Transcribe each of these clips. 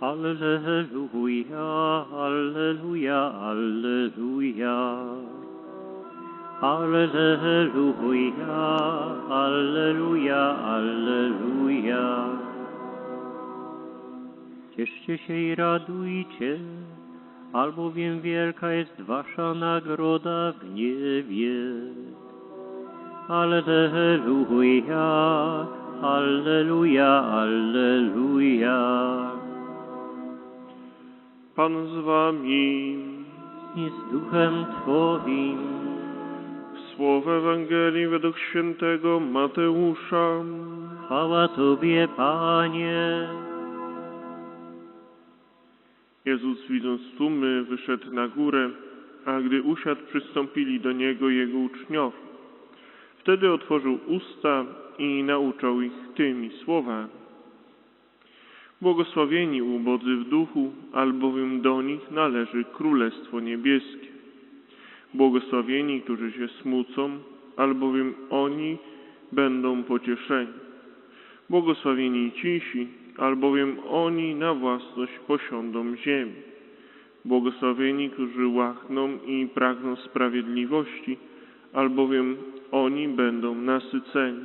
Alleluja, Alleluja, Alleluja. Alleluja, Alleluja, Alleluja. Cieszcie się i radujcie, albowiem wielka jest wasza nagroda w niebie. Alleluja, Alleluja, Alleluja. Pan z wami. I z duchem Twoim. Słowo Ewangelii według świętego Mateusza. Chwała Tobie, Panie. Jezus widząc tłumy wyszedł na górę, a gdy usiadł przystąpili do Niego Jego uczniowie. Wtedy otworzył usta i nauczał ich tymi słowami. Błogosławieni ubodzy w duchu, albowiem do nich należy Królestwo Niebieskie. Błogosławieni, którzy się smucą, albowiem oni będą pocieszeni. Błogosławieni cisi, albowiem oni na własność posiądą ziemię. Błogosławieni, którzy łachną i pragną sprawiedliwości, albowiem oni będą nasyceni.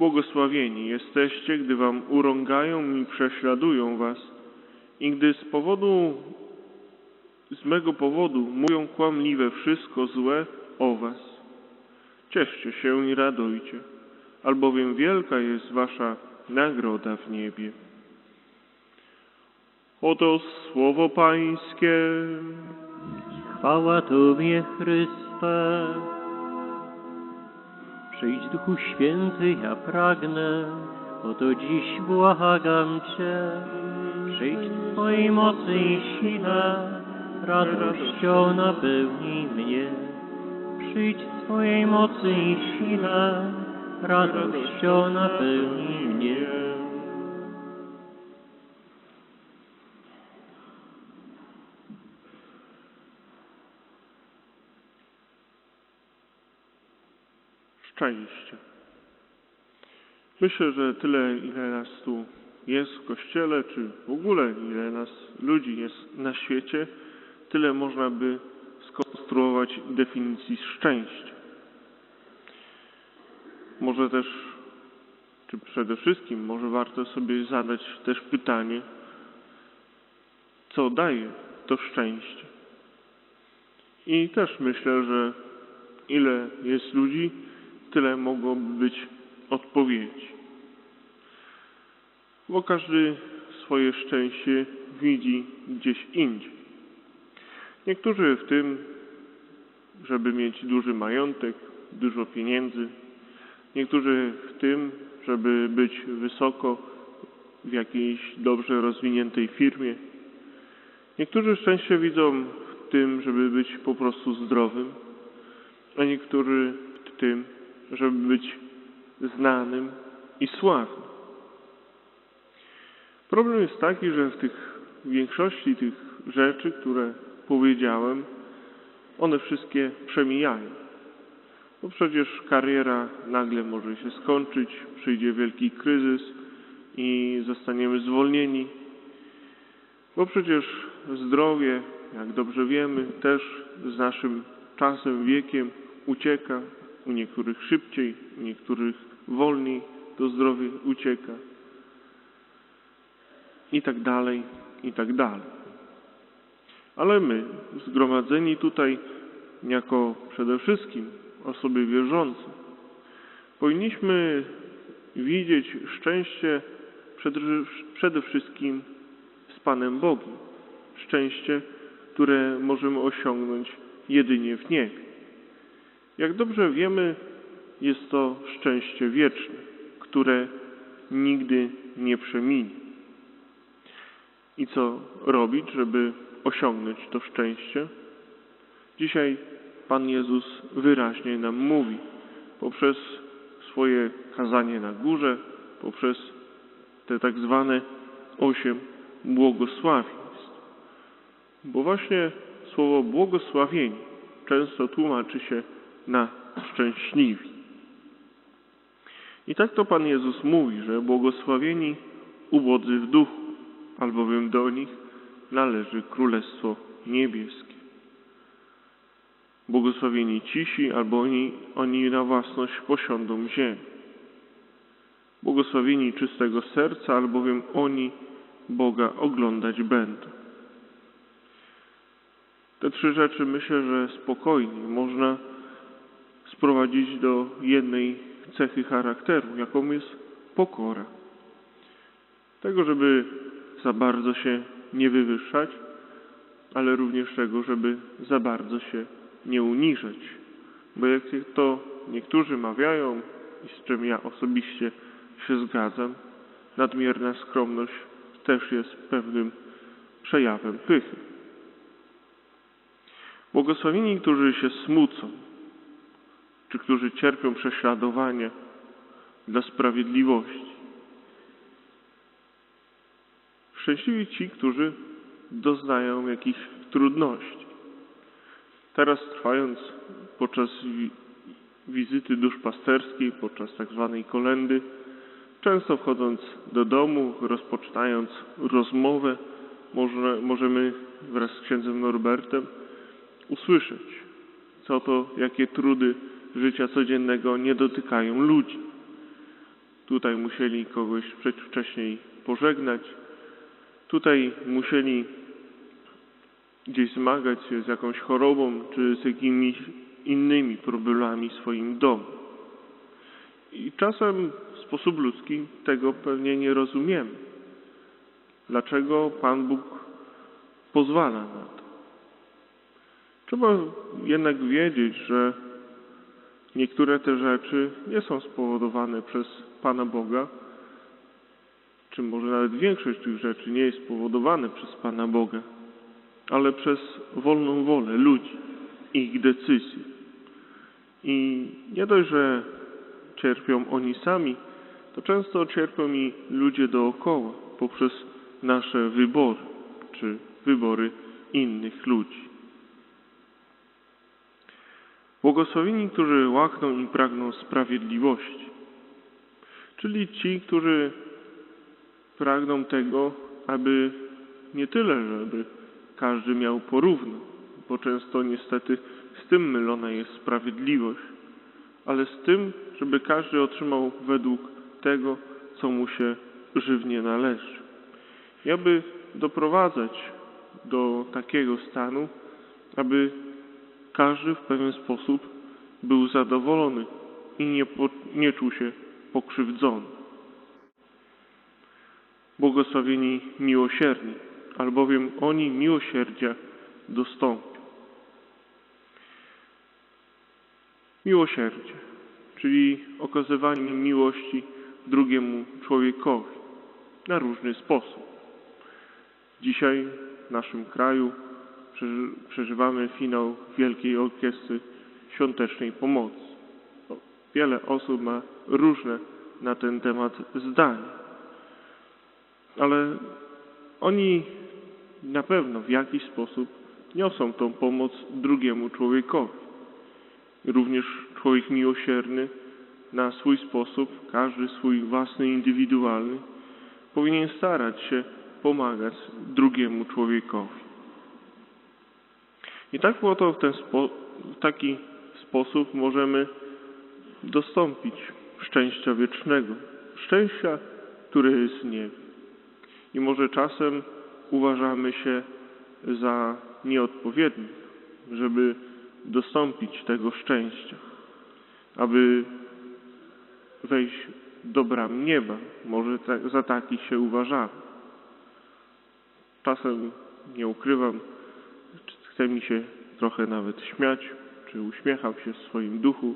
Błogosławieni jesteście, gdy wam urągają i prześladują was i gdy z powodu, z mego powodu mówią kłamliwe wszystko złe o was. Cieszcie się i radujcie, albowiem wielka jest wasza nagroda w niebie. Oto słowo Pańskie. Chwała Tobie, Chryste. Przyjdź Duchu Święty, ja pragnę, oto dziś błagam Cię. Przyjdź w Twojej mocy i sile, radością napełnij mnie. Przyjdź w Twojej mocy i sile, radością napełnij mnie. Szczęście. Myślę, że tyle, ile nas tu jest w kościele, czy w ogóle ile nas ludzi jest na świecie, tyle można by skonstruować definicji szczęścia. Może też, czy przede wszystkim, może warto sobie zadać też pytanie, co daje to szczęście. I też myślę, że ile jest ludzi, tyle mogłoby być odpowiedzi. Bo każdy swoje szczęście widzi gdzieś indziej. Niektórzy w tym, żeby mieć duży majątek, dużo pieniędzy. Niektórzy w tym, żeby być wysoko w jakiejś dobrze rozwiniętej firmie. Niektórzy szczęście widzą w tym, żeby być po prostu zdrowym, a niektórzy w tym, żeby być znanym i sławnym. Problem jest taki, że w tych w większości tych rzeczy, które powiedziałem, one wszystkie przemijają. Bo przecież kariera nagle może się skończyć, przyjdzie wielki kryzys i zostaniemy zwolnieni. Bo przecież zdrowie, jak dobrze wiemy, też z naszym czasem, wiekiem ucieka, u niektórych szybciej, u niektórych wolniej to zdrowie ucieka. I tak dalej, i tak dalej. Ale my, zgromadzeni tutaj jako przede wszystkim osoby wierzące, powinniśmy widzieć szczęście przede, wszystkim z Panem Bogiem. Szczęście, które możemy osiągnąć jedynie w niebie. Jak dobrze wiemy, jest to szczęście wieczne, które nigdy nie przeminie. i co robić, żeby osiągnąć to szczęście? Dzisiaj Pan Jezus wyraźnie nam mówi poprzez swoje kazanie na górze, poprzez te tak zwane osiem błogosławieństw. Bo właśnie słowo błogosławieni często tłumaczy się na szczęśliwi. I tak to Pan Jezus mówi, że błogosławieni ubodzy w duchu, albowiem do nich należy Królestwo Niebieskie. Błogosławieni cisi, albo oni, oni na własność posiądą ziemię. Błogosławieni czystego serca, albowiem oni Boga oglądać będą. Te trzy rzeczy myślę, że spokojnie można sprowadzić do jednej cechy charakteru, jaką jest pokora. Tego, żeby za bardzo się nie wywyższać, ale również tego, żeby za bardzo się nie uniżać. Bo jak to niektórzy mawiają i z czym ja osobiście się zgadzam, nadmierna skromność też jest pewnym przejawem pychy. Błogosławieni, którzy się smucą, czy którzy cierpią prześladowanie dla sprawiedliwości. Szczęśliwi ci, którzy doznają jakichś trudności. Teraz trwając podczas wizyty duszpasterskiej, podczas tak zwanej kolendy, często wchodząc do domu, rozpoczynając rozmowę, może, możemy wraz z księdzem Norbertem usłyszeć, co to, jakie trudy życia codziennego nie dotykają ludzi. Tutaj musieli kogoś wcześniej pożegnać, tutaj musieli gdzieś zmagać się z jakąś chorobą czy z jakimiś innymi problemami w swoim domu. I czasem w sposób ludzki tego pewnie nie rozumiemy. Dlaczego Pan Bóg pozwala na to? Trzeba jednak wiedzieć, że niektóre te rzeczy nie są spowodowane przez Pana Boga, czy może nawet większość tych rzeczy nie jest spowodowane przez Pana Boga, ale przez wolną wolę ludzi, ich decyzje. I nie dość, że cierpią oni sami, to często cierpią i ludzie dookoła poprzez nasze wybory, czy wybory innych ludzi. Błogosławieni, którzy łakną i pragną sprawiedliwości, czyli ci, którzy pragną tego, aby nie tyle, żeby każdy miał porówno, bo często niestety z tym mylona jest sprawiedliwość, ale z tym, żeby każdy otrzymał według tego, co mu się żywnie należy. I aby doprowadzać do takiego stanu, aby każdy w pewien sposób był zadowolony i nie, nie czuł się pokrzywdzony. Błogosławieni miłosierni, albowiem oni miłosierdzia dostąpią. Miłosierdzie, czyli okazywanie miłości drugiemu człowiekowi na różny sposób. Dzisiaj w naszym kraju przeżywamy finał Wielkiej Orkiestry Świątecznej Pomocy. Wiele osób ma różne na ten temat zdania, ale oni na pewno w jakiś sposób niosą tą pomoc drugiemu człowiekowi. Również człowiek miłosierny na swój sposób, każdy swój własny, indywidualny, powinien starać się pomagać drugiemu człowiekowi. I tak oto w, ten spo, w taki sposób możemy dostąpić szczęścia wiecznego, szczęścia, które jest niebie. I może czasem uważamy się za nieodpowiednich, żeby dostąpić tego szczęścia, aby wejść do bram nieba. Może tak, za takich się uważamy. Czasem nie ukrywam, chce mi się trochę nawet śmiać, czy uśmiecham się w swoim duchu,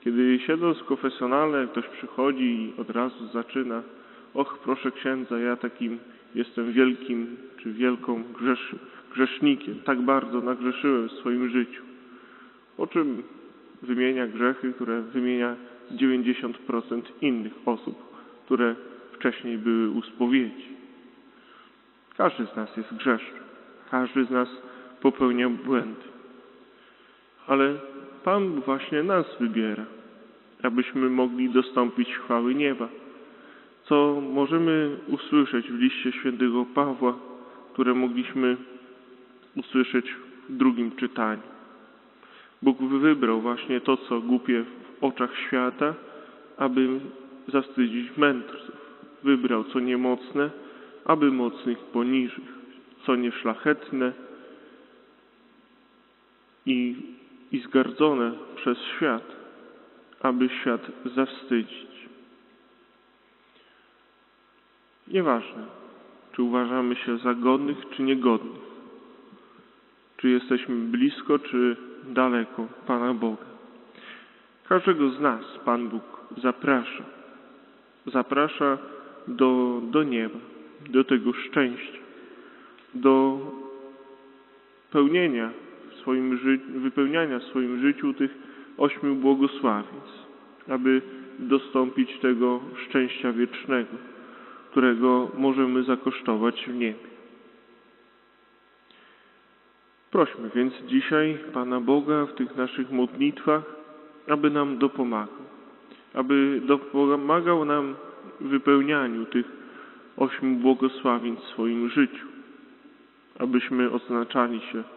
kiedy siedząc w konfesjonale ktoś przychodzi i od razu zaczyna och, proszę księdza, ja takim jestem wielkim czy wielką grzesz, grzesznikiem, tak bardzo nagrzeszyłem w swoim życiu. Po czym wymienia grzechy, które wymienia 90% innych osób, które wcześniej były u spowiedzi. Każdy z nas jest grzeszny. Każdy z nas popełnia błędy. Ale Pan właśnie nas wybiera, abyśmy mogli dostąpić chwały nieba. Co możemy usłyszeć w liście świętego Pawła, które mogliśmy usłyszeć w drugim czytaniu. Bóg wybrał właśnie to, co głupie w oczach świata, aby zawstydzić mędrców. Wybrał co niemocne, aby mocnych poniżyć, co nieszlachetne i, i zgardzone przez świat, aby świat zawstydzić. Nieważne, czy uważamy się za godnych, czy niegodnych, czy jesteśmy blisko, czy daleko Pana Boga. Każdego z nas Pan Bóg zaprasza. Zaprasza do, do nieba, do tego szczęścia, do pełnienia swoim wypełniania w swoim życiu tych ośmiu błogosławieństw, aby dostąpić tego szczęścia wiecznego, którego możemy zakosztować w niebie. Prośmy więc dzisiaj Pana Boga w tych naszych modlitwach, aby nam dopomagał, aby dopomagał nam w wypełnianiu tych ośmiu błogosławień w swoim życiu, abyśmy oznaczali się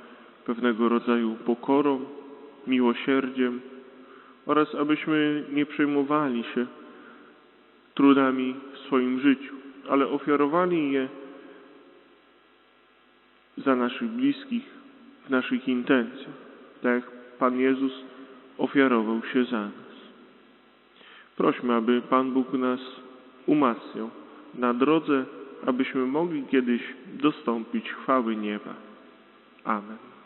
pewnego rodzaju pokorą, miłosierdziem oraz abyśmy nie przejmowali się trudami w swoim życiu, ale ofiarowali je za naszych bliskich, w naszych intencjach, tak jak Pan Jezus ofiarował się za nas. Prośmy, aby Pan Bóg nas umacniał na drodze, abyśmy mogli kiedyś dostąpić chwały nieba. Amen.